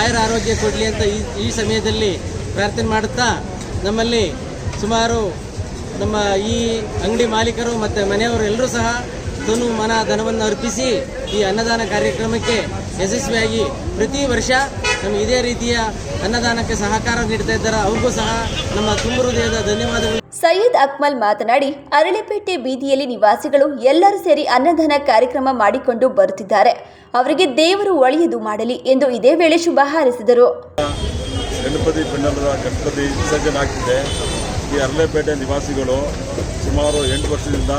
ಆಯುರ ಆರೋಗ್ಯ ಕೊಡಲಿ ಅಂತ ಈ ಈ ಸಮಯದಲ್ಲಿ ಪ್ರಾರ್ಥನೆ ಮಾಡುತ್ತಾ ನಮ್ಮಲ್ಲಿ ಸುಮಾರು ನಮ್ಮ ಈ ಅಂಗಡಿ ಮಾಲೀಕರು ಮತ್ತು ಮನೆಯವರು ಎಲ್ಲರೂ ಸಹ ತನು ಮನ ಧನವನ್ನು ಅರ್ಪಿಸಿ ಈ ಅನ್ನದಾನ ಕಾರ್ಯಕ್ರಮಕ್ಕೆ ಯಶಸ್ವಿಯಾಗಿ ಪ್ರತಿ ವರ್ಷ ನಮ್ಮ ಇದೇ ರೀತಿಯ ಅನ್ನದಾನಕ್ಕೆ ಸಹಕಾರ ನೀಡ್ತಾ ಇದ್ದಾರೆ. ಅವ್ರಿಗೂ ಸಹ ನಮ್ಮ ತುಂಬ ಹೃದಯದ ಧನ್ಯವಾದಗಳು. ಸೈಯದ್ ಅಕ್ಮಲ್ ಮಾತನಾಡಿ ಅರಳಿಪೇಟೆ ಬೀದಿಯಲ್ಲಿ ನಿವಾಸಿಗಳು ಎಲ್ಲರೂ ಸೇರಿ ಅನ್ನದಾನ ಕಾರ್ಯಕ್ರಮ ಮಾಡಿಕೊಂಡು ಬರುತ್ತಿದ್ದಾರೆ. ಅವರಿಗೆ ದೇವರು ಒಳ್ಳೆಯದು ಮಾಡಲಿ ಎಂದು ಇದೇ ವೇಳೆ ಶುಭ ಹಾರೈಸಿದರು. ಗಣಪತಿ ಪೆಂಡಲದ ಗಣಪತಿ ವಿಸರ್ಜನೆ ಆಗ್ತಿದೆ. ಈ ಅರಳೆಪೇಟೆ ನಿವಾಸಿಗಳು ಸುಮಾರು ಎಂಟು ವರ್ಷದಿಂದ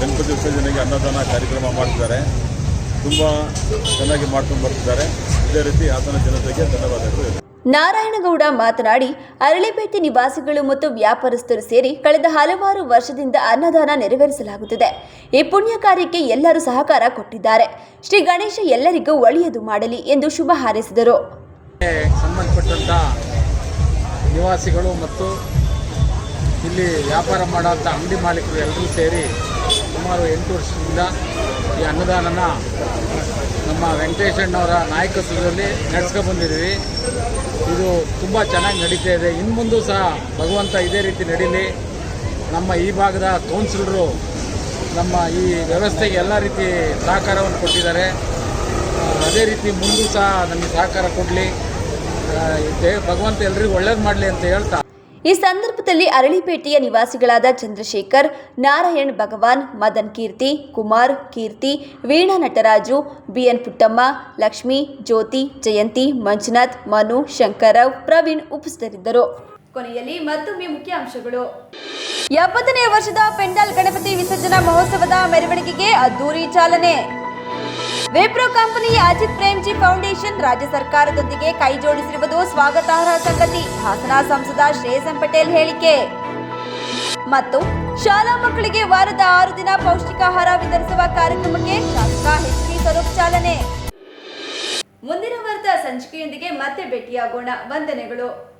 ಗಣಪತಿ ವಿಸರ್ಜನೆಗೆ ಅನ್ನದಾನ ಕಾರ್ಯಕ್ರಮ ಮಾಡ್ತಿದ್ದಾರೆ. ತುಂಬ ಚೆನ್ನಾಗಿ ಮಾಡ್ಕೊಂಡು ಬರ್ತಿದ್ದಾರೆ. ಇದೇ ರೀತಿ ಹಾಸನ ಜನತೆಗೆ ಧನ್ಯವಾದಗಳು. ನಾರಾಯಣಗೌಡ ಮಾತನಾಡಿ ಅರಳಿಪೇಟೆ ನಿವಾಸಿಗಳು ಮತ್ತು ವ್ಯಾಪಾರಸ್ಥರು ಸೇರಿ ಕಳೆದ ಹಲವಾರು ವರ್ಷದಿಂದ ಅನ್ನದಾನ ನೆರವೇರಿಸಲಾಗುತ್ತಿದೆ. ಈ ಪುಣ್ಯ ಕಾರ್ಯಕ್ಕೆ ಎಲ್ಲರೂ ಸಹಕಾರ ಕೊಟ್ಟಿದ್ದಾರೆ. ಶ್ರೀ ಗಣೇಶ ಎಲ್ಲರಿಗೂ ಒಳ್ಳೆಯದು ಮಾಡಲಿ ಎಂದು ಶುಭ ಹಾರೈಸಿದರು. ಸಂಬಂಧಪಟ್ಟಂತ ನಿವಾಸಿಗಳು ಮತ್ತು ಇಲ್ಲಿ ವ್ಯಾಪಾರ ಮಾಡೋಂಥ ಅಂಗಡಿ ಮಾಲೀಕರು ಎಲ್ಲರೂ ಸೇರಿ ಸುಮಾರು ಎಂಟು ವರ್ಷದಿಂದ ಈ ಅನ್ನದಾನನ ನಮ್ಮ ವೆಂಕಟೇಶಣ್ಣವರ ನಾಯಕತ್ವದಲ್ಲಿ ನಡೆಸ್ಕೊಂಡು ಬಂದಿದ್ದೀವಿ. ಇದು ತುಂಬ ಚೆನ್ನಾಗಿ ನಡೀತಾ ಇದೆ. ಇನ್ನು ಮುಂದೂ ಸಹ ಭಗವಂತ ಇದೇ ರೀತಿ ನಡೀಲಿ. ನಮ್ಮ ಈ ಭಾಗದ ಕೌನ್ಸಿಲರು ನಮ್ಮ ಈ ವ್ಯವಸ್ಥೆಗೆ ಎಲ್ಲ ರೀತಿ ಸಹಕಾರವನ್ನು ಕೊಟ್ಟಿದ್ದಾರೆ. ಅದೇ ರೀತಿ ಮುಂದೂ ಸಹ ನಮಗೆ ಸಹಕಾರ ಕೊಡಲಿ. ಭಗವಂತ ಎಲ್ಲರಿಗೂ ಒಳ್ಳೇದು ಮಾಡಲಿ ಅಂತ ಹೇಳ್ತಾ ಈ ಸಂದರ್ಭದಲ್ಲಿ ಅರಳಿಪೇಟೆಯ ನಿವಾಸಿಗಳಾದ ಚಂದ್ರಶೇಖರ್, ನಾರಾಯಣ್ ಭಗವಾನ್, ಮದನ್ ಕೀರ್ತಿ, ಕುಮಾರ್ ಕೀರ್ತಿ, ವೀಣಾ ನಟರಾಜು, ಬಿಎನ್ ಪುಟ್ಟಮ್ಮ, ಲಕ್ಷ್ಮಿ, ಜ್ಯೋತಿ, ಜಯಂತಿ, ಮಂಜುನಾಥ್, ಮನು ಶಂಕರವ್ ಪ್ರವೀಣ್ ಉಪಸ್ಥಿತರಿದ್ದರು. ಕೊನೆಯಲ್ಲಿ ಮತ್ತೊಮ್ಮೆ ಮುಖ್ಯ ಅಂಶಗಳು. ಎಪ್ಪತ್ತನೇ ವರ್ಷದ ಪೆಂಡಾಲ್ ಗಣಪತಿ ವಿಸರ್ಜನಾ ಮಹೋತ್ಸವದ ಮೆರವಣಿಗೆಗೆ ಅದ್ದೂರಿ ಚಾಲನೆ. ವಿಪ್ರೋ ಕಂಪನಿ ಅಜಿತ್ ಪ್ರೇಮ್ಜಿ ಫೌಂಡೇಶನ್ ರಾಜ್ಯ ಸರ್ಕಾರದೊಂದಿಗೆ ಕೈ ಜೋಡಿಸಿರುವುದು ಸ್ವಾಗತಾರ್ಹ ಸಂಗತಿ. ಹಾಸನ ಸಂಸದ ಶ್ರೇಯಸನ್ ಪಟೇಲ್ ಹೇಳಿಕೆ. ಮತ್ತು ಶಾಲಾ ಮಕ್ಕಳಿಗೆ ವಾರದ ಆರು ದಿನ ಪೌಷ್ಟಿಕಾಹಾರ ವಿತರಿಸುವ ಕಾರ್ಯಕ್ರಮಕ್ಕೆ ಶಾಸಕ ಎಚ್ ಡಿ ಸ್ವರೂಪ್ ಚಾಲನೆ. ಮುಂದಿನ ವಾರದ ಸಂಚಿಕೆಯೊಂದಿಗೆ ಮತ್ತೆ ಭೇಟಿಯಾಗೋಣ. ವಂದನೆಗಳು.